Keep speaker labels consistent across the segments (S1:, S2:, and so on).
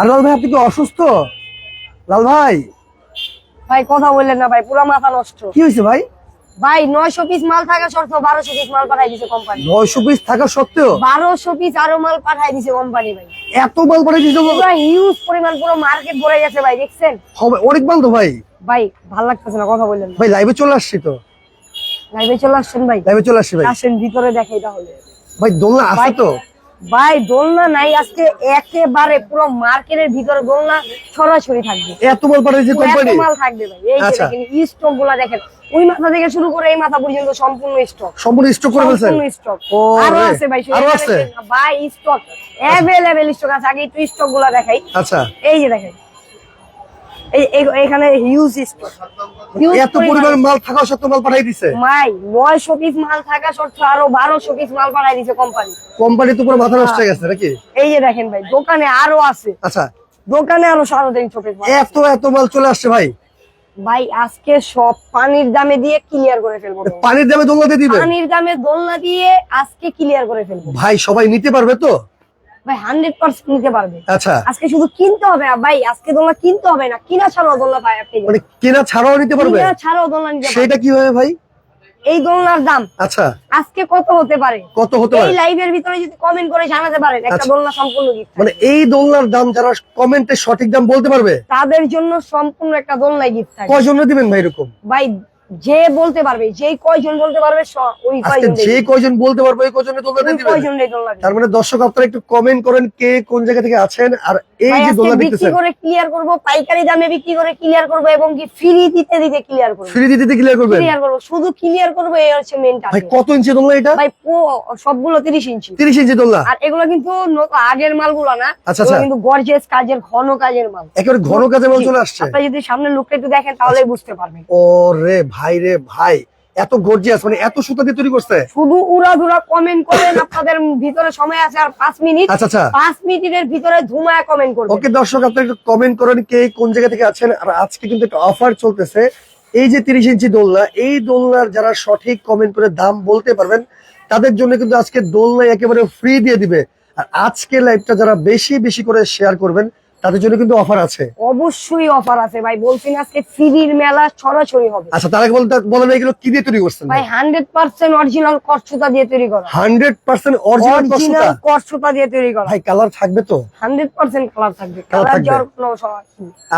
S1: আর লাল ভাই আপনি কি অসুস্থ? লাল ভাই।
S2: ভাই কথা বললেন না ভাই পুরো মাথা নষ্ট।
S1: কি হয়েছে ভাই?
S2: ভাই নয়শো পিস মাল থাকা সত্ত্বেও বারোশো পিস মাল পাঠাই দিছে কোম্পানি
S1: নয়শো পিস থাকা সত্ত্বেও?
S2: বারোশো পিস আরও মাল পাঠাই দিছে কোম্পানি ভাই।
S1: এত মাল পাঠিয়ে দিয়েছে
S2: পুরো হিউজ পরিমাণ পুরো মার্কেট ভরে গেছে ভাই দেখছেন?
S1: হবে অনেক মাল তো ভাই।
S2: ভাই ভালো লাগতেছে না কথা বললেন
S1: ভাই লাইভে চলে আসছি তো।
S2: লাইভে চলে আসছেন ভাই?
S1: লাইভে চলে আসছি ভাই।
S2: আসেন ভিতরে দেখাই তাহলে।
S1: ভাই দোলনা আছে তো।
S2: ভাই দোলনা নাই আজকে একেবারে পুরো মার্কেটের ভিতরে দোলনা সরাসরি থাকবে।
S1: এত মাল পারে
S2: যে
S1: কোম্পানি
S2: মাল থাকবে ভাই। এই যে
S1: আচ্ছা।
S2: দেখেন স্টকগুলা দেখেন ওই মাথা থেকে শুরু করে এই মাথা পর্যন্ত সম্পূর্ণ স্টক
S1: সম্পূর্ণ স্টক করে ফেলছেন?
S2: সম্পূর্ণ স্টক
S1: ও আরও
S2: আছে ভাই
S1: আরও আছে?
S2: ভাই স্টক अवेलेबल স্টক আছে। আগে একটু স্টকগুলা দেখাই।
S1: আচ্ছা।
S2: এই যে দেখেন এখানে হিউজ স্টক
S1: এত পরিমাণ মাল থাকা সত্ত্বেও মাল পাঠিয়ে দিছে?
S2: মাই নয়শো পিস মাল থাকা সত্ত্বেও আরও বারোশো পিস মাল পাঠাই দিছে কোম্পানি
S1: কোম্পানি তো পুরো মাথা নষ্ট হয়ে গেছে নাকি?
S2: এই যে দেখেন ভাই দোকানে আরও আছে।
S1: আচ্ছা।
S2: দোকানে আরও সাড়ে তিনশো পিস মাল।
S1: এত এত মাল চলে আসছে ভাই।
S2: ভাই আজকে সব পানির দামে দিয়ে ক্লিয়ার করে ফেলব।
S1: পানির দামে দোলনা দিয়ে দিবে?
S2: পানির দামে দোলনা দিয়ে আজকে ক্লিয়ার করে ফেলব।
S1: ভাই সবাই নিতে পারবে তো?
S2: ভাই হান্ড্রেড পার্সেন্ট নিতে পারবে।
S1: আচ্ছা।
S2: আজকে শুধু কিনতে হবে ভাই আজকে কিনতে হবে না কিনা ছাড়াও দোলনা পাই আপনি
S1: মানে কেনা ছাড়াও নিতে পারবে?
S2: কিনা ছাড়াও দোলনা নিতে পারবে।
S1: সেটা কীভাবে ভাই?
S2: এই দোলনার দাম।
S1: আচ্ছা।
S2: আজকে কত হতে পারে?
S1: কত হতে
S2: এই
S1: পারে?
S2: লাইভের ভিতরে যদি কমেন্ট করে জানাতে পারেন একটা
S1: আচ্ছা।
S2: দোলনা সম্পূর্ণ গিফট
S1: মানে এই দোলনার দাম যারা কমেন্টে সঠিক দাম বলতে পারবে?
S2: তাদের জন্য সম্পূর্ণ একটা দোলনা গিফট থাকে
S1: কয়জন দিবেন ভাই এরকম?
S2: ভাই যে বলতে পারবে যেই কয়জন বলতে পারবে ওই কয়জন
S1: যে কয়জন বলতে পারবে ওই কয়জনে দোলনা দিবেন
S2: কয়জন দোলনা
S1: তার মানে দর্শক আপনারা একটু কমেন্ট করেন কে কোন জায়গা থেকে আছেন আর এই যে দোলনা
S2: বিক্রি করে ক্লিয়ার করব পাইকারি দামে বিক্রি করে ক্লিয়ার করব এবং কি ফ্রি দিতে দিতে ক্লিয়ার করব।
S1: ফ্রি দিতে ক্লিয়ার করবেন?
S2: ক্লিয়ার করব। শুধু ক্লিয়ার করব এই হচ্ছে মেন
S1: ভাই কত ইঞ্চি দোলনা এটা?
S2: ভাই সবগুলো 30 ইঞ্চি
S1: তিরিশ ইঞ্চি দোলনা?
S2: আর এগুলো কিন্তু আগের মালগুলো না।
S1: আচ্ছা, আচ্ছা।
S2: কিন্তু গর্জিয়াস কাজের ঘন কাজের মাল।
S1: একেবারে ঘন কাজে মাল চলে আসছে।
S2: আপনারা যদি সামনে লুকটা একটু দেখেন তাহলেই বুঝতে পারবেন।
S1: ও রে ভাই রে ভাই এত গর্জিয়াস মানে এত সুতা দিয়ে তৈরি করছে।
S2: শুধু উড়াধুরা কমেন্ট করেন আপনাদের ভিতরে সময় আছে আর পাঁচ মিনিট।
S1: আচ্ছা আচ্ছা।
S2: পাঁচ মিনিটের ভিতরে ধুমায় কমেন্ট করবেন।
S1: ওকে দর্শক আপনারা একটু কমেন্ট করেন কে কোন জায়গা থেকে আছেন। আর আজকে কিন্তু একটা অফার চলতেছে। এই যে তিরিশ ইঞ্চি দোলনা এই দোলনার যারা সঠিক কমেন্ট করে দাম বলতে পারবেন তাদের জন্য কিন্তু আজকে দোলনা একেবারে ফ্রি দিয়ে দিবে। আর আজকে লাইভটা যারা বেশি বেশি করে শেয়ার করবেন তাদের জন্য কিন্তু অফার আছে।
S2: অবশ্যই অফার আছে ভাই বলছি না আজকে ফ্রির মেলা ছড়াছড়ি হবে।
S1: আচ্ছা তারা বলতে বলেন এগুলো কি দিয়ে তৈরি করছেন
S2: ভাই হান্ড্রেড পার্সেন্ট অরিজিনাল কচ্ছুতা দিয়ে তৈরি করা।
S1: হান্ড্রেড পার্সেন্ট অরিজিনাল
S2: অরিজিনাল কচ্ছুতা দিয়ে তৈরি করা।
S1: ভাই কালার থাকবে তো?
S2: হান্ড্রেড পার্সেন্ট কালার থাকবে। কালার? যাওয়ার কোনো।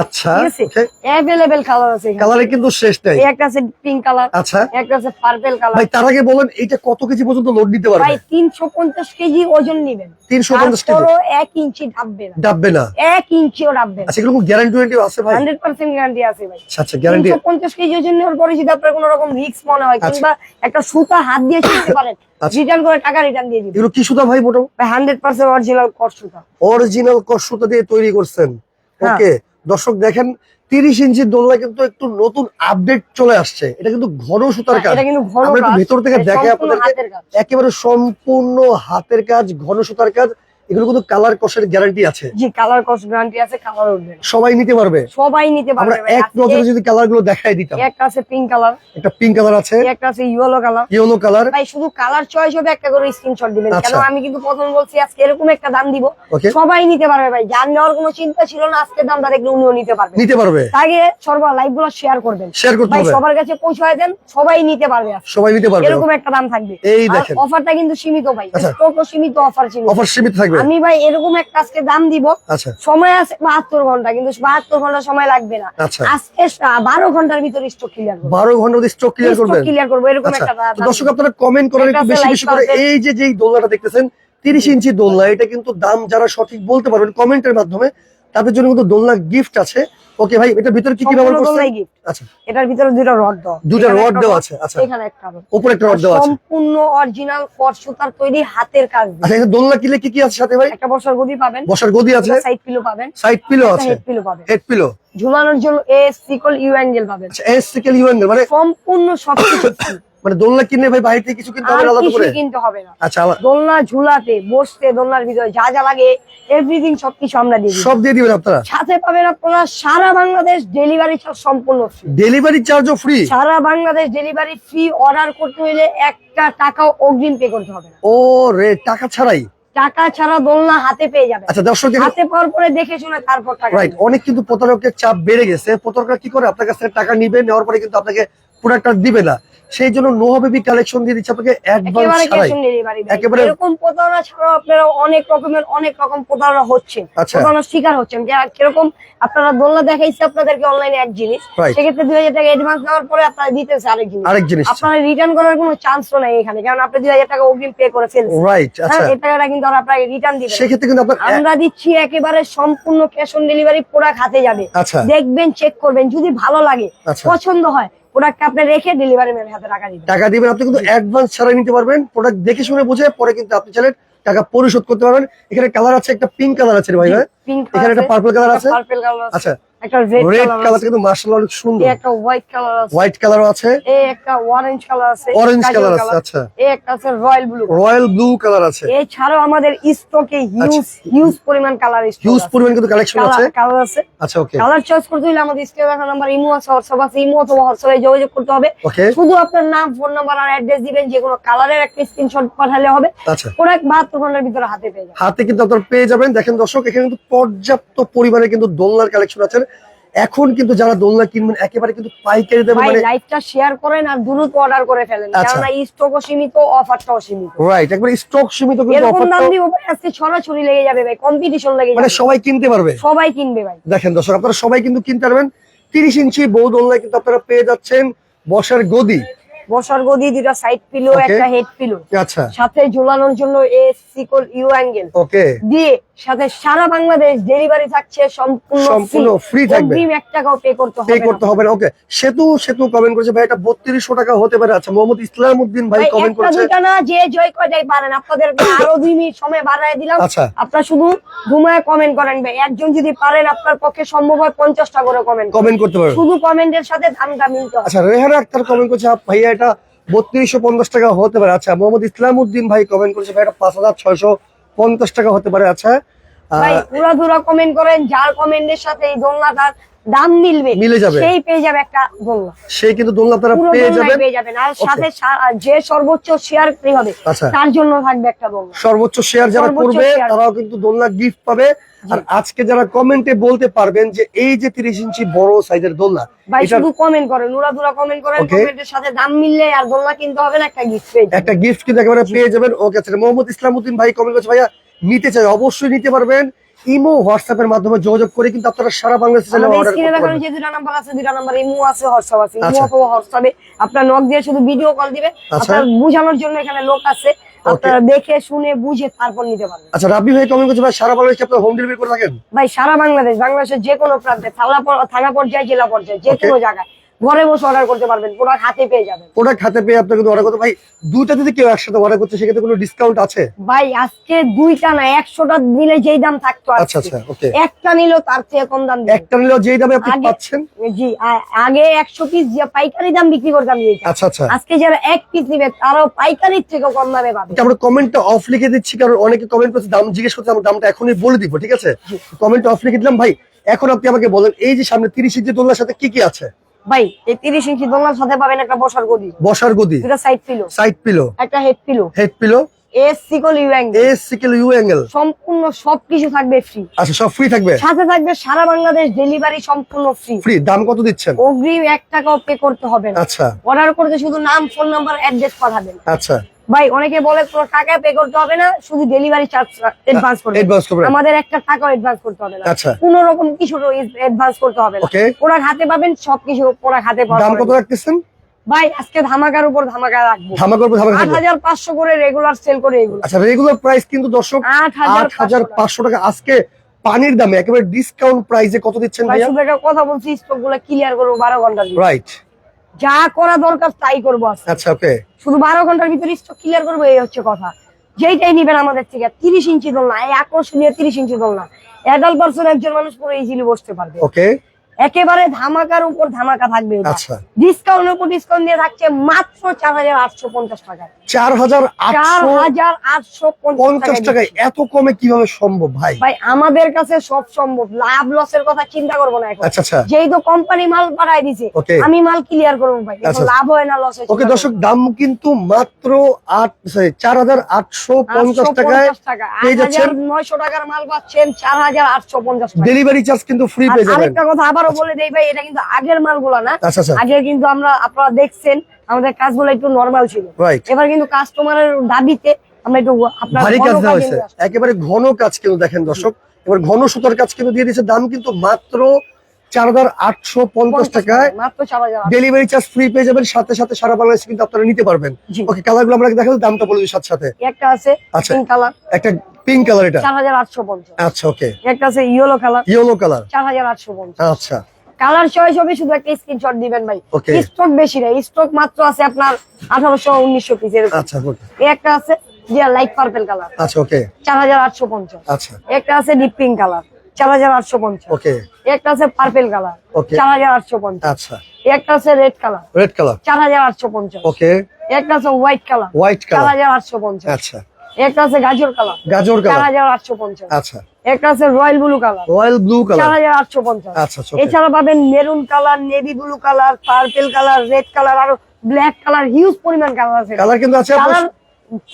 S1: আচ্ছা
S2: ঠিক আছে? অ্যাভেলেবেল কালার আছে
S1: কালারে কিন্তু শেষ নাই।
S2: একটা আছে পিঙ্ক কালার
S1: আচ্ছা।
S2: একটা আছে পার্পেল কালার
S1: ভাই তার আগে বলেন এইটা কত কেজি পর্যন্ত লোড নিতে পারবে?
S2: ভাই তিনশো পঞ্চাশ কেজি ওজন নিবেন।
S1: 350 কেজি?
S2: তারপরও এক ইঞ্চি ডাববে না।
S1: ডাববে না।
S2: এক ইঞ্চিও ডাববে না
S1: আচ্ছা এগুলো গ্যারান্টি ওয়ারেন্টি আছে ভাই?
S2: হান্ড্রেড পার্সেন্ট গ্যারান্টি আছে ভাই।
S1: আচ্ছা আচ্ছা গ্যারান্টি
S2: তিনশো পঞ্চাশ কেজি ওজন নেওয়ার পরে যদি আপনার কোনো রকম রিস্ক মনে হয়
S1: আচ্ছা।
S2: কিংবা একটা সুতা হাত দিয়ে ছিঁড়তে পারেন
S1: আচ্ছা।
S2: রিটার্ন করে টাকা রিটার্ন দিয়ে দিবেন।
S1: এগুলো কি সুতা ভাই
S2: ভাই হান্ড্রেড পার্সেন্ট অরিজিনাল কর সুতা।
S1: অরিজিনাল সুতা দিয়ে তৈরি করছেন।
S2: হ্যাঁ।
S1: ওকে দর্শক দেখেন তিরিশ ইঞ্চি দোলনা কিন্তু একটু নতুন আপডেট চলে আসছে। এটা কিন্তু ঘন সুতার কাজ।
S2: এটা কিন্তু ঘন
S1: আমরা একটু ভেতর থেকে
S2: দেখে
S1: আপনাদেরকে একেবারে সম্পূর্ণ হাতের কাজ ঘন সুতার কাজ। এগুলো কিন্তু কালার কষের গ্যারান্টি আছে।
S2: জি কালার গ্যারান্টি আছে কালার উঠবে।
S1: সবাই নিতে পারবে।
S2: সবাই নিতে পারবে ভাই।
S1: এক
S2: আজকে
S1: নজরে যদি কালারগুলো দেখাই দিতাম।
S2: একটা আছে পিঙ্ক কালার
S1: একটা পিঙ্ক কালার আছে।
S2: একটা আছে ইয়েলো কালার
S1: ইয়েলো কালার
S2: ভাই শুধু কালার চয়েস হবে একটা করে স্ক্রিনশট দিবেন।
S1: আচ্ছা।
S2: কেন আমি কিন্তু প্রথম বলছি আজকে এরকম একটা দাম দিব। সবাই নিতে পারবে ভাই। যার নেওয়ার কোনো চিন্তা ছিল না আজকের দামটা দেখলে উনিও নিতে পারবে।
S1: নিতে পারবে।
S2: আগে সর্ব লাইভগুলো শেয়ার করবেন।
S1: শেয়ার করতে হবে।
S2: সবার কাছে পৌঁছায় দেন সবাই নিতে পারবে আজকে।
S1: সবাই নিতে পারবে।
S2: এরকম একটা দাম থাকবে।
S1: এই দেখেন।
S2: অফারটা কিন্তু সীমিত ভাই।
S1: আচ্ছা।
S2: সীমিত অফার ছিল।
S1: অফার সীমিত থাকবে।
S2: আমি ভাই এরকম একটা আজকে দাম দিব।
S1: আচ্ছা।
S2: সময় আছে বাহাত্তর ঘণ্টা কিন্তু বাহাত্তর ঘণ্টা সময় লাগবে না।
S1: আচ্ছা।
S2: আজকে বারো ঘণ্টার ভিতরে স্টক ক্লিয়ার করব।
S1: বারো ঘণ্টার স্টক ক্লিয়ার করব
S2: ক্লিয়ার করব এরকম
S1: আচ্ছা।
S2: একটা
S1: দর্শক আপনারা কমেন্ট করেন
S2: একটা
S1: একটু বেশি বেশি করে। এই যে যে দোলনাটা দেখতেছেন তিরিশ ইঞ্চি দোলনা এটা কিন্তু দাম যারা সঠিক বলতে পারবেন কমেন্টের মাধ্যমে। তাদের জন্য কিন্তু দোলনা গিফট আছে। ওকে ভাই এটার ভিতরে কি কি ব্যবহার করছেন। আচ্ছা।
S2: এটার ভিতরে দুটো রড
S1: দুইটা
S2: এখানে
S1: রড
S2: rod,
S1: আছে আচ্ছা।
S2: এখানে একটা।
S1: উপরে একটা রড দেওয়া আছে।
S2: সম্পূর্ণ অরিজিনাল কট সুতার তৈরি হাতের কাজ।
S1: আচ্ছা এটা দোলনা কিলে কি কি আছে সাথে ভাই?
S2: একটা বছর গদি পাবেন।
S1: বসার গদি আছে।
S2: সাইড পিলো পাবেন।
S1: সাইড পিলো আছে।
S2: হেড পিলো পাবেন।
S1: হেড পিলো
S2: ঝুলানোর জন্য এ সিকল ইউ অ্যাঙ্গেল পাবেন।
S1: আচ্ছা এস সিকেল ইউএন মানে
S2: সম্পূর্ণ সবকিছু।
S1: মানে দোলনা কিনলে ভাই বাইরে থেকে কিছু কিনতে হবে না আলাদা করে?
S2: কিনতে হবে না।
S1: আচ্ছা
S2: দোলনা ঝুলাতে বসতে দোলনার ভিতরে যা যা লাগে এভরিথিং সবকিছু আমরা দিয়ে দিই।
S1: সব দিয়ে দিবেন আপনারা?
S2: সাথে পাবেন আপনারা সারা বাংলাদেশ ডেলিভারি চার্জ সম্পূর্ণ ফ্রি
S1: ডেলিভারি চার্জও ফ্রি
S2: সারা বাংলাদেশ ডেলিভারি ফ্রি অর্ডার করতে হলে একটা টাকাও অগ্রিম পে করতে হবে না।
S1: ও রে টাকা ছাড়াই?
S2: টাকা ছাড়া দোলনা হাতে পেয়ে যাবে
S1: আচ্ছা দর্শক
S2: হাতে পাওয়ার পরে দেখে শুনে তারপর টাকা
S1: রাইট অনেক কিন্তু প্রতারকের চাপ বেড়ে গেছে। প্রতারকরা কি করে? আপনার কাছে টাকা নিবে নেওয়ার পরে কিন্তু আপনাকে প্রোডাক্টটা দিবে না। সেই জন্য নো বেবি কালেকশন দিয়ে দিচ্ছে আপনাকে অ্যাডভান্স ছাড়াই। একেবারে-
S2: এরকম প্রতারণা ছাড়াও আপনারা অনেক রকমের অনেক রকম প্রতারণা হচ্ছে।
S1: আচ্ছা।
S2: প্রতারণার শিকার হচ্ছেন। যে কীরকম আপনারা দোলনা দেখাইছে আপনাদেরকে অনলাইনে এক জিনিস. সেক্ষেত্রে দুই হাজার টাকা অ্যাডভান্স দেওয়ার পরে আপনারা দিতেছে আরেক জিনিস।
S1: আরেক জিনিস।
S2: আপনারা রিটার্ন করার কোনো চান্সও নাই এখানে। কারণ আপনি দুই হাজার টাকা অগ্রিম পে করে ফেলছেন।
S1: রাইট আচ্ছা।
S2: হ্যাঁ, এই টাকাটা কিন্তু আর আপনাকে রিটার্ন দিবেন।
S1: সেক্ষেত্রে কিন্তু
S2: আমরা দিচ্ছি একেবারে সম্পূর্ণ ক্যাশ অন ডেলিভারি প্রোডাক্ট খাতে যাবে।
S1: আচ্ছা।
S2: দেখবেন চেক করবেন। যদি ভালো লাগে
S1: আচ্ছা।
S2: পছন্দ হয় প্রোডাক্ট আপনি রেখে ডেলিভারি ম্যানের হাতে টাকা দিবেন।
S1: টাকা দিবেন আপনি কিন্তু অ্যাডভান্স ছাড়াই নিতে পারবেন। প্রোডাক্ট দেখে শুনে বুঝে পরে কিন্তু আপনি চাইলে টাকা পরিশোধ করতে পারবেন। এখানে কালার আছে একটা পিঙ্ক কালার আছে ভাই হ্যাঁ? এখানে একটা?
S2: পার্পল কালার আছে।
S1: আচ্ছা।
S2: একটা রেড
S1: রেড
S2: কালার
S1: কালার কিন্তু মার্শাল অনেক সুন্দর।
S2: একটা হোয়াইট কালার আছে।
S1: হোয়াইট কালারও আছে?
S2: এই একটা অরেঞ্জ কালার আছে
S1: Orange
S2: কাজল
S1: আছে, আচ্ছা।
S2: এই একটা আছে royal blue
S1: royal blue colour আছে।
S2: এছাড়াও আমাদের স্টকে হিউজ হিউজ পরিমাণ কালার
S1: হিউজ পরিমাণ কিন্তু কালেকশন আছে?
S2: কালার আছে।
S1: আচ্ছা ওকে
S2: কালার চয়েস করতে হলে আমাদের স্ক্রিনে দেখা নাম্বার ইমো আছে হোয়াটসঅ্যাপ আছে ইমো অথবা হোয়াটসঅ্যাপে যোগাযোগ করতে হবে। শুধু আপনার নাম ফোন নাম্বার আর অ্যাড্রেস দিবেন যে কোনো কালারের একটা স্ক্রিনশট পাঠালে হবে।
S1: আচ্ছা।
S2: প্রোডাক্ট ঘণ্টার ভিতরে হাতে পেয়ে যাবেন।
S1: হাতে কিন্তু আপনারা পেয়ে যাবেন। দেখেন দর্শক এখানে কিন্তু পর্যাপ্ত পরিমাণে কিন্তু দোলনার কালেকশন আছে। এখন কিন্তু যারা দোলনা কিনবেন একেবারে কিন্তু পাইকারি
S2: দামে
S1: মানে
S2: লাইভটা শেয়ার করেন আর দ্রুত অর্ডার করে ফেলেন। কারণ এই স্টক সীমিত অফারটাও সীমিত।
S1: রাইট একবার স্টক সীমিত কিন্তু
S2: এরকম
S1: অফারটা
S2: দাম দিব ভাই আজকে ছড়াছড়ি লেগে যাবে ভাই কম্পিটিশন লেগে
S1: মানে সবাই কিনতে পারবে।
S2: সবাই কিনবে ভাই।
S1: দেখেন দর্শক আপনারা সবাই কিন্তু কিনতে পারবেন। তিরিশ ইঞ্চি বউ দোলনায় কিন্তু আপনারা পেয়ে যাচ্ছেন বসার গদি।
S2: বসার গদি দুটা সাইড পিলো একটা হেড পিলো
S1: আচ্ছা।
S2: সাথে ঝোলানোর জন্য এ সিকল ইউ অ্যাঙ্গেল
S1: ওকে
S2: দিয়ে সাথে সারা বাংলাদেশ ডেলিভারি থাকছে সম্পূর্ণ
S1: সম্পূর্ণ free থাকবে।
S2: অগ্রিম এক টাকাও পে করতে হবে
S1: পে
S2: করতে
S1: হবে না। ওকে সেতু সেতু কমেন্ট করেছে ভাই এটা বত্রিশশো টাকা হতে পারে। আচ্ছা মোহাম্মদ ইসলাম উদ্দিন ভাই
S2: ভাই
S1: কমেন্ট করেছে।
S2: দুইটা না যে জয় কয়টাই পারেন আপনাদেরকে আরও দুই মিনিট সময় বাড়ায় দিলাম।
S1: আচ্ছা।
S2: আপনারা শুধু ঘুমায় কমেন্ট করেন ভাই। একজন যদি পারেন আপনার পক্ষে সম্ভব হয় 50 টাকা করে। কমেন্ট
S1: কমেন্ট করতে পারবেন
S2: শুধু কমেন্টের সাথে দামটা মিলতে হবে।
S1: আচ্ছা রেহানা আক্তার কমেন্ট করছে ভাইয়া এটা বত্রিশশো পঞ্চাশ টাকা হতে পারে। আচ্ছা মোহাম্মদ ইসলাম উদ্দিন ভাই কমেন্ট করেছে ভাই এটা পাঁচ হাজার ছয়শো পঞ্চাশ টাকা হতে পারে। আচ্ছা
S2: পুরা ধুরা কমেন্ট করেন যার কমেন্টের সাথে এই দোলনাটার দাম মিলবে
S1: মিলে যাবে।
S2: সেই পেয়ে যাবে একটা দোলনা।
S1: সেই কিন্তু দোলনা আপনারা পেয়ে যাবেন।
S2: পেয়ে যাবেন। আর সাথে যে সর্বোচ্চ শেয়ার ফ্রি হবে
S1: আচ্ছা।
S2: তার জন্য থাকবে একটা দোলনা।
S1: সর্বোচ্চ শেয়ার যারা করবে তারাও কিন্তু দোলনা গিফট পাবে। আর আজকে যারা কমেন্টে বলতে পারবেন যে এই যে তিরিশ ইঞ্চি বড় সাইজের দোলনা
S2: ভাই শুধু কমেন্ট করেন নুরা দুরা কমেন্ট করেন. কমেন্টের সাথে দাম মিললে আর দোলনা কিনতে হবে না একটা গিফট পেয়ে
S1: একটা গিফট কিন্তু একেবারে পেয়ে যাবেন। ওকে আচ্ছা মোহাম্মদ ইসলাম উদ্দিন ভাই কমেন্ট করছে ভাইয়া নিতে চাই অবশ্যই নিতে পারবেন। ইমো হোয়াটসঅ্যাপের মাধ্যমে যোগাযোগ করে কিন্তু আপনারা সারা বাংলাদেশে
S2: আমাদের
S1: অর্ডার করতে পারবেন।
S2: যে দুটা নাম্বার আছে দুটা নাম্বার ইমো আছে হোয়াটসঅ্যাপ আছে। ইমো
S1: আচ্ছা।
S2: অথবা হোয়াটসঅ্যাপে আপনার নক দিয়ে শুধু ভিডিও কল দিবে। আপনার বোঝানোর জন্য এখানে লোক আছে। আপনারা দেখে শুনে বুঝে তারপর নিতে পারবেন।
S1: আচ্ছা রাবি ভাই কমেন্ট করছে ভাই সারা বাংলাদেশে আপনারা হোম ডেলিভারি করে থাকেন?
S2: ভাই সারা বাংলাদেশ বাংলাদেশের যে কোনো প্রান্তে থানা থানা পর্যায়ে জেলা পর্যায়ে যে কোনো জায়গায়। ঘরে বসে অর্ডার করতে পারবেন প্রোডাক্ট হাতে পেয়ে যাবেন।
S1: প্রোডাক্ট হাতে পেয়ে আপনার কিন্তু অর্ডার করতে ভাই দুইটা যদি কেউ একসাথে অর্ডার করছে সেক্ষেত্রে কোনো ডিসকাউন্ট আছে?
S2: ভাই আজকে দুইটা না একশোটা নিলে যেই দাম থাকতো
S1: আচ্ছা, আচ্ছা, okay.
S2: একটা নিলেও তার থেকে কম দাম
S1: একটা নিলেও যেই দামে আপনি পাচ্ছেন?
S2: জি আগে একশো পিস যে পাইকারি দাম বিক্রি করতাম
S1: আচ্ছা আচ্ছা।
S2: আজকে যারা এক পিস নিবে তারাও পাইকারির থেকে কম দামে পাবে।
S1: আমরা কমেন্টটা অফ লিখে দিচ্ছি কারণ অনেকে কমেন্ট করছে দাম জিজ্ঞেস করছে আমরা দামটা এখনই বলে দিব ঠিক আছে? কমেন্ট অফ লিখে দিলাম ভাই এখন আপনি আমাকে বলেন এই যে সামনে তিরিশ ইঞ্চি দোলনার সাথে কি কি আছে?
S2: ভাই এই তিরিশ ইঞ্চি দোলনার সাথে পাবেন একটা বসার গদি।
S1: বসার গদি।
S2: দুটা সাইড পিলো
S1: সাইড পিলো
S2: একটা head pillow
S1: head pillow
S2: S সিকল
S1: এস সিকেল ইউ অ্যাঙ্গেল
S2: সম্পূর্ণ সবকিছু থাকবে ফ্রি
S1: আচ্ছা সব ফ্রি থাকবে?
S2: সাথে থাকবে সারা বাংলাদেশ ডেলিভারি সম্পূর্ণ ফ্রি
S1: ফ্রি দাম কত দিচ্ছেন?
S2: অগ্রিম এক টাকাও পে করতে হবে না।
S1: আচ্ছা।
S2: অর্ডার করতে শুধু নাম ফোন নাম্বার অ্যাড্রেস পাঠাবেন।
S1: আচ্ছা।
S2: ভাই অনেকে বলে কোনো টাকা পে করতে হবে না শুধু ডেলিভারি চার্জ অ্যাডভান্স করবে। আমাদের একটা টাকাও অ্যাডভান্স করতে হবে না।
S1: আচ্ছা।
S2: কোন রকম কিছু অ্যাডভান্স করতে হবে না. ওরা হাতে পাবেন সবকিছু ওরা হাতে পাবেন
S1: দাম কত রাখতেছেন?
S2: ভাই আজকে ধামাকার উপর ধামাকা রাখব।
S1: ধামা করব ধামা
S2: আট
S1: থাকবে
S2: হাজার পাঁচশো করে রেগুলার সেল করে এগুলো।
S1: আচ্ছা রেগুলার প্রাইস কিন্তু দর্শক
S2: আট হাজার
S1: আট হাজার পাঁচশো টাকা। আজকে পানির দামে একেবারে ডিসকাউন্ট প্রাইসে কত দিচ্ছেন
S2: ভাই
S1: ভাইয়া?
S2: শুধু একটা কথা বলছি স্টকগুলো ক্লিয়ার করব বারো ঘণ্টা ভিতরে।
S1: রাইট
S2: যা করা দরকার তাই করব
S1: আচ্ছা ওকে
S2: শুধু বারো ঘণ্টার ভিতরে স্টক ক্লিয়ার করব এই হচ্ছে কথা। যেইটাই নিবেন আমাদের থেকে তিরিশ ইঞ্চি দোলনা এই আকর্ষণীয় তিরিশ ইঞ্চি দোলনা। অ্যাডাল্ট পার্সন একজন মানুষ পুরো ইজিলি বসতে পারবে।
S1: ওকে
S2: একেবারে ধামাকার উপর ধামাকা থাকবে
S1: আচ্ছা।
S2: ডিসকাউন্টের উপর ডিসকাউন্ট দিয়ে থাকছে মাত্র চার হাজার আটশো পঞ্চাশ টাকা।
S1: চার হাজার
S2: চার হাজার আটশো
S1: পঞ্চাশ
S2: টাকা।
S1: এত কমে কীভাবে সম্ভব ভাই?
S2: ভাই আমাদের কাছে সব সম্ভব। লাভ লসের কথা চিন্তা করব না এখন।
S1: আচ্ছা আচ্ছা।
S2: যেই তো কোম্পানি মাল দিছে আমি মাল ক্লিয়ার করব ভাই।
S1: আচ্ছা।
S2: লাভ হয় না লস হয়
S1: ওকে দর্শক দাম কিন্তু মাত্র আট চার হাজার আটশো পঞ্চাশ টাকায় পেয়ে যাচ্ছেন।
S2: নয়শো টাকার মাল পাচ্ছেন চার হাজার আটশো পঞ্চাশ
S1: ডেলিভারি চার্জ কিন্তু ফ্রি পেয়ে যাবেন।
S2: আরেকটা কথা আবারও বলে দেই ভাই এটা কিন্তু আগের মালগুলো না।
S1: আচ্ছা আচ্ছা।
S2: আগে কিন্তু আমরা আপনারা দেখছেন আমাদের কাজগুলো একটু নরমাল ছিল। এবার কিন্তু কাস্টমারের দাবিতে আমরা একটু আপনার
S1: একেবারে ঘন কাজ কিন্তু দেখেন দর্শক। এবার ঘন সুতার কাজ কিন্তু দিয়ে দিয়েছে। দাম কিন্তু মাত্র চার হাজার আটশো পঞ্চাশ টাকায়। ডেলিভারি চার্জ ফ্রি পেয়ে যাবেন। সাথে সাথে সারা বাংলাদেশে কিন্তু আপনারা নিতে পারবেন। ওকে কালারগুলো আমরা দেখাবো দামটা বলে দিই সাথে সাথে।
S2: একটা আছে
S1: আচ্ছা। একটা পিঙ্ক কালার এটা?
S2: চার হাজার আটশো পঞ্চাশ।
S1: আচ্ছা ওকে
S2: একটা আছে ইয়েলো কালার
S1: ইয়েলো কালার
S2: চার হাজার আটশো পঞ্চাশ।
S1: আচ্ছা।
S2: কালার চয়েস হবে শুধু একটা স্ক্রিনশট দিবেন ভাই. স্টক বেশি নাই স্টক মাত্র আছে আপনার আঠারোশো উনিশশো পিস এরকম
S1: আচ্ছা ওকে
S2: এই একটা আছে যে লাইট পার্পেল কালার
S1: আচ্ছা ওকে
S2: চার হাজার আটশো পঞ্চাশ।
S1: আচ্ছা।
S2: একটা আছে ডিপ পিঙ্ক কালার চার হাজার আটশো পঞ্চাশ।
S1: ওকে
S2: একটা আছে পার্পেল কালার
S1: Okay.
S2: চার হাজার আটশো পঞ্চাশ।
S1: আচ্ছা।
S2: একটা আছে রেড কালার
S1: রেড কালার
S2: চার হাজার আটশো পঞ্চাশ।
S1: ওকে
S2: একটা আছে হোয়াইট কালার
S1: হোয়াইট কালার
S2: হাজার আটশো পঞ্চাশ।
S1: আচ্ছা।
S2: একটা আছে গাজর কালার।
S1: গাজর কালার।
S2: হাজার আটশো পঞ্চাশ।
S1: আচ্ছা।
S2: একটা আছে royal blue colour.
S1: Royal blue colour.
S2: হাজার আটশো পঞ্চাশ।
S1: আচ্ছা আচ্ছা
S2: এছাড়া পাবেন maroon colour navy blue colour purple colour red colour আর ব্ল্যাক কালার হিউজ পরিমাণ কালার আছে।
S1: কালার কিন্তু আছে আপনার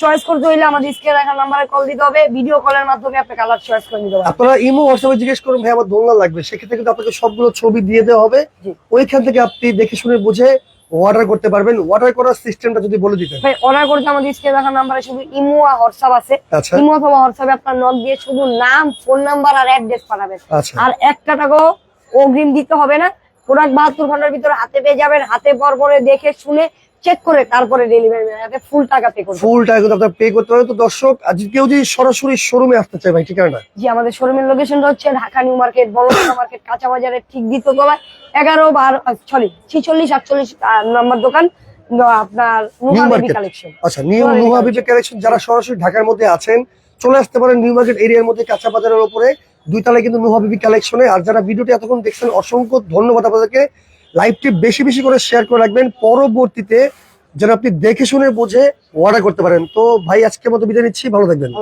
S2: চয়েস করতে হইলে আমাদের স্ক্রিনে রাখা নাম্বারে কল দিতে হবে। ভিডিও কলের মাধ্যমে আপনি কালার চয়েস করে নিতে পারবেন।
S1: আপনারা ইমো হোয়াটসঅ্যাপে জিজ্ঞেস করুন ভাই আমার দোলনা লাগবে। সেক্ষেত্রে কিন্তু আপনাকে সবগুলো ছবি দিয়ে দেওয়া হবে। ওইখান থেকে আপনি দেখে শুনে বুঝে অর্ডার করতে পারবেন অর্ডার করার সিস্টেমটা যদি বলে দিতেন।
S2: ভাই অর্ডার করতে আমাদের স্ক্রিনে দেখা নাম্বারে শুধু ইমো আর হোয়াটসঅ্যাপ আছে।
S1: ইমোয়া
S2: ইমো অথবা হোয়াটসঅ্যাপে আপনার নক দিয়ে শুধু নাম ফোন নাম্বার আর অ্যাড্রেস পাঠাবেন।
S1: আচ্ছা।
S2: আর একটা টাকাও অগ্রিম দিতে হবে না। প্রোডাক্ট বাহাত্তর ঘণ্টার ভিতরে হাতে পেয়ে যাবেন হাতে পর পরে দেখে শুনে চেক করে তারপরে ডেলিভারি যাতে ফুল টাকা পে করবেন
S1: ফুল টাকা কিন্তু আপনার পে করতে হবে তো দর্শক আজ কেউ যদি সরাসরি শোরুমে আসতে চায় ভাই ঠিকানা
S2: জি আমাদের শোরুমের লোকেশনটা হচ্ছে ঢাকা নিউ মার্কেট বড় মার্কেট কাঁচা বাজারের ঠিক দ্বিতীয় তলায় এগারো বার সরি ছিচল্লিশ আটচল্লিশ নম্বর দোকান আপনার
S1: নিউ
S2: কালেকশন
S1: আচ্ছা নিউ
S2: New
S1: নুহা
S2: Market
S1: বিবে কালেকশন যারা সরাসরি ঢাকার মধ্যে আছেন চলে আসতে পারেন নিউ মার্কেট এরিয়ার মধ্যে কাঁচা বাজারের উপরে দুই তলায় কিন্তু নুহা বিবি কালেকশনে আর যারা ভিডিওটি এতক্ষণ দেখছেন অসংখ্য ধন্যবাদ আপনাদেরকে। লাইভটি বেশি বেশি করে শেয়ার করে রাখবেন। পরবর্তীতে যেন আপনি দেখে শুনে বুঝে অর্ডার করতে পারেন। তো ভাই, আজকের মতো বিদায় নিচ্ছি। ভালো থাকবেন।